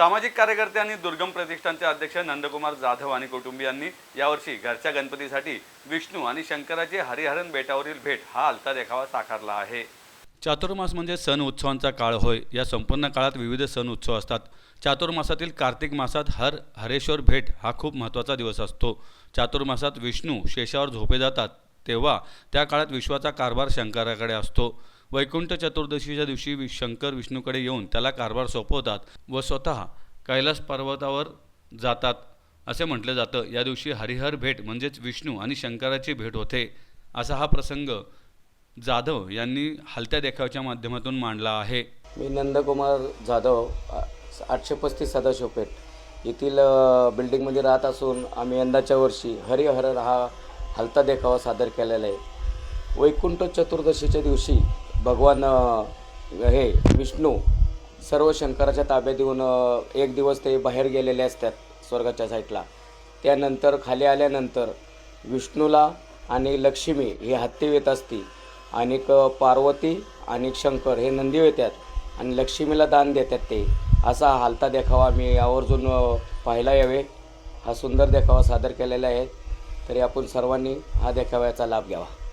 सामाजिक कार्यकर्ते आणि दुर्गम प्रतिष्ठानचे अध्यक्ष नंदकुमार जाधव आणि कुटुंबियांनी यावर्षी घरच्या गणपतीसाठी विष्णू आणि शंकराची हरिहरन बेटावरील भेट हा हलता देखावा साकारला आहे. चातुर्मास म्हणजे सण उत्सवांचा काळ होय. या संपूर्ण काळात विविध सण उत्सव असतात. चातुर्मासातील कार्तिक मासात हर हरेश्वर भेट हा खूप महत्त्वाचा दिवस असतो. चातुर्मासात विष्णू शेषावर झोपे जातात तेव्हा त्या काळात विश्वाचा कारभार शंकराकडे असतो. वैकुंठ चतुर्दशीच्या दिवशी वि शंकर विष्णूकडे येऊन त्याला कारभार सोपवतात व स्वतः कैलास पर्वतावर जातात असे म्हटलं जातं. या दिवशी हरिहर भेट म्हणजेच विष्णू आणि शंकराची भेट होते. असा हा प्रसंग जाधव यांनी हलत्या देखावच्या माध्यमातून मांडला आहे. मी नंदकुमार जाधव आठशे पस्तीस सदाशिव पेठ. येथील बिल्डिंगमध्ये राहत असून आम्ही यंदाच्या वर्षी हरिहर हा हलता देखावा सादर केलेला आहे. वैकुंठ चतुर्दशीच्या दिवशी भगवान हे विष्णू सर्व शंकराच्या ताब्यात येऊन एक दिवस ते बाहेर गेलेले असतात स्वर्गाच्या साईडला. त्यानंतर खाली आल्यानंतर विष्णूला आणि लक्ष्मी ही हत्ती येत असती. आणि पार्वती आणि शंकर हे नंदी येतात आणि लक्ष्मीला दान देतात ते. असा हालता देखावा मी आवर्जून पाहायला यावे. हा सुंदर देखावा सादर केलेला आहे. तरी आपण सर्वांनी हा देखाव्याचा लाभ घ्यावा.